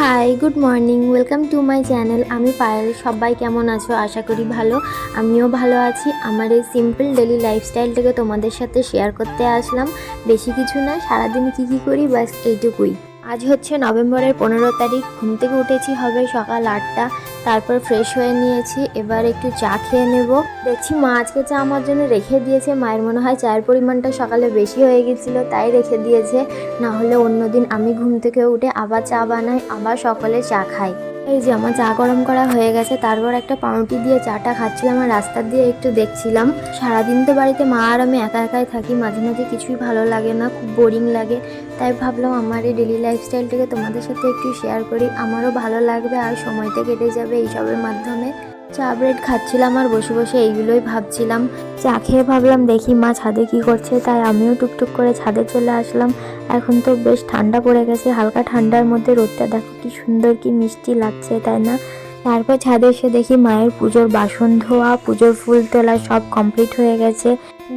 Hi good morning welcome to my channel আমি পায়েল। সবাই কেমন আছো? আশা করি ভালো। আমিও ভালো আছি। আমার এই সিম্পল ডেলি লাইফস্টাইলটাকে তোমাদের সাথে শেয়ার করতে আসলাম। বেশি কিছু না, সারাদিন কী কী করি? ব্যাস, এইটুকুই। আজ হচ্ছে নভেম্বরের পনেরো তারিখ। ঘুম থেকে উঠেছি হবে সকাল আটটা। তারপর ফ্রেশ হয়ে নিয়েছি। এবার একটু চা খেয়ে নেব। দেখছি মা আজকে চা আমার জন্য রেখে দিয়েছে। মায়ের মনে হয় চায়ের পরিমাণটা সকালে বেশি হয়ে গেছিল তাই রেখে দিয়েছে। না হলে অন্যদিন আমি ঘুম থেকে উঠে আবার চা বানাই, আবার সকালে চা খাই। এই যে আমার চা গরম করা হয়ে গেছে, তারপর একটা পাউরুটি দিয়ে চাটা খাচ্ছিলাম আর রাস্তা দিয়ে একটু দেখছিলাম। সারাদিন তো বাড়িতে মা আর আমি একা একাই থাকি, মাঝে মাঝে কিছুই ভালো লাগে না, খুব বোরিং লাগে। তাই ভাবলাম আমার এই ডেলি লাইফস্টাইলটাকে তোমাদের সাথে একটু শেয়ার করি। আমারও ভালো লাগবে আর সময়টা কেটে যাবে এইসবের মাধ্যমে। চা, ব্রেড খাচ্ছিলাম আর বসে বসে এইগুলোই ভাবছিলাম। চা খেয়ে ভাবলাম, দেখি মা ছাদে কি করছে। তাই আমিও টুকটুক করে ছাদে চলে আসলাম। এখন তো বেশ ঠান্ডা পড়ে গেছে, হালকা ঠান্ডার মধ্যে রোদটা দেখো কি সুন্দর, কি মিষ্টি লাগছে, তাই না? তারপর ছাদে এসে দেখি মায়ের পুজোর বাসন ধোয়া, পুজোর ফুল তোলা সব কমপ্লিট হয়ে গেছে।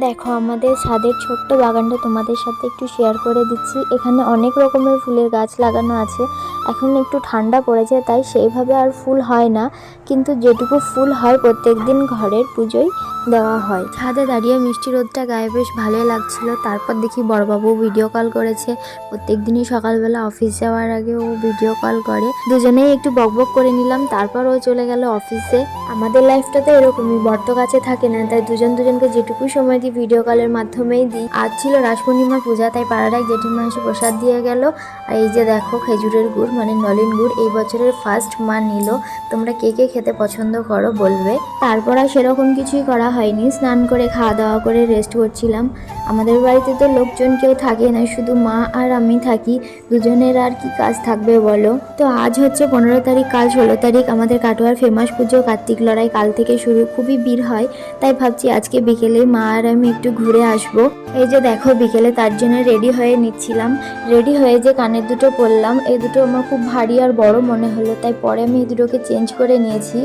দেখো, আমাদের ছাদের ছোট্ট বাগানটা তোমাদের সাথে একটু শেয়ার করে দিচ্ছি। এখানে অনেক রকমের ফুলের গাছ লাগানো আছে। এখন একটু ঠান্ডা পড়েছে, তাই সেইভাবে আর ফুল হয় না। কিন্তু যেটুকু ফুল হয় প্রত্যেক দিন ঘরের পুজোয় দেওয়া হয়। ছাদে দাঁড়িয়ে মিষ্টি রোদটা গায়ে বেশ ভালোই লাগছিল। তারপর দেখি বড়বাবু ভিডিও কল করেছে। প্রত্যেক দিনই সকালবেলা অফিস যাওয়ার আগে ও ভিডিও কল করে। দুজনেই একটু বকবক করে নিলাম। তারপর ও চলে গেল অফিসে আমাদের লাইফটা তো এরকমই বর্ত কাছে থাকে না, তাই দুজন দুজনকে যেটুকু সময় দিই ভিডিও কলের মাধ্যমেই দিই। আজ ছিল রাস পূর্ণিমা পূজা, তাই এক জেঠিমা এসে প্রসাদ দিয়ে গেল। আর এই যে দেখো খেজুরের গুড়। মানে নলিন গুড় এই বছরের ফার্স্ট মা নিল। তোমরা কে কে খেতে পছন্দ করো বলবে। তারপর আর সেরকম কিছুই করা হয়নি। স্নান করে খাওয়া দাওয়া করে রেস্ট করছিলাম। আমাদের বাড়িতে তো লোকজন কেউ থাকে না, শুধু মা আর আমি থাকি। দুজনের আর কি কাজ থাকবে বলো? তো আজ হচ্ছে পনেরো তারিখ, কাল ষোলো তারিখ। আমাদের কাটোয়ার ফেমাস পুজো, কার্তিক লড়াই কাল থেকে শুরু। খুবই ভিড় হয়, তাই ভাবছি আজকে বিকেলে মা আর আমি একটু ঘুরে আসব। এই যে দেখো, বিকেলে তার জন্য রেডি হয়ে নিচ্ছিলাম। রেডি হয়ে যে কানের দুটো পরলাম, এই দুটো আমার খুব ভারী আর বড় মনে হলো, তাই পরে আমি এই দুটোকে চেঞ্জ করে নিয়েছি।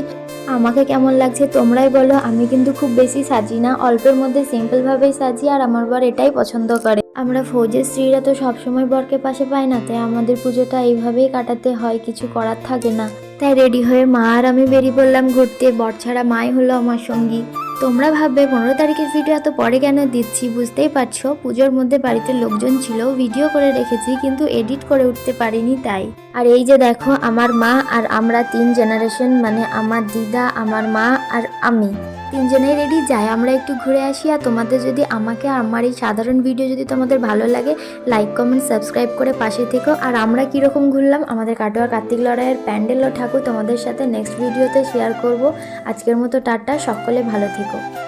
আমাকে কেমন লাগছে তোমরাই বলো, আমি কিন্তু খুব বেশি সাজি না, অল্পের মধ্যে সিম্পলভাবেই সাজি আর আমার বর এটাই পছন্দ করে। আমরা ফৌজের স্ত্রীরা তো সবসময় বরকে পাশে পাই না, তাই আমাদের পুজোটা এইভাবেই কাটাতে হয়, কিছু করার থাকে না। তাই রেডি হয়ে মা আর আমি বেরিয়ে পড়লাম ঘুরতে, বর ছাড়া মাই হলো আমার সঙ্গী। তোমরা ভাববে, পনেরো তারিখের ভিডিও এত পরে কেন দিচ্ছি? বুঝতেই পারছ, পুজোর মধ্যে বাড়িতে লোকজন ছিল ভিডিও করে রেখেছি, কিন্তু এডিট করে উঠতে পারিনি তাই। আর এই যে দেখো, আমার মা আর আমরা তিন জেনারেশন মানে আমার দিদা, আমার মা আর আমি। তিনজনেই রেডি যাই, আমরা একটু ঘুরে আসি, আর তোমাদের যদি আমাকে আমার এই সাধারণ ভিডিও যদি তোমাদের ভালো লাগে লাইক কমেন্ট সাবস্ক্রাইব করে পাশে থেকো। আর আমরা কীরকম ঘুরলাম, আমাদের কাটোয়া কার্তিক লড়াইয়ের প্যান্ডেল ঠাকুর তোমাদের সাথে নেক্সট ভিডিওতে শেয়ার করব। আজকের মতো টাটা, সকলে ভালো থেকো। 그.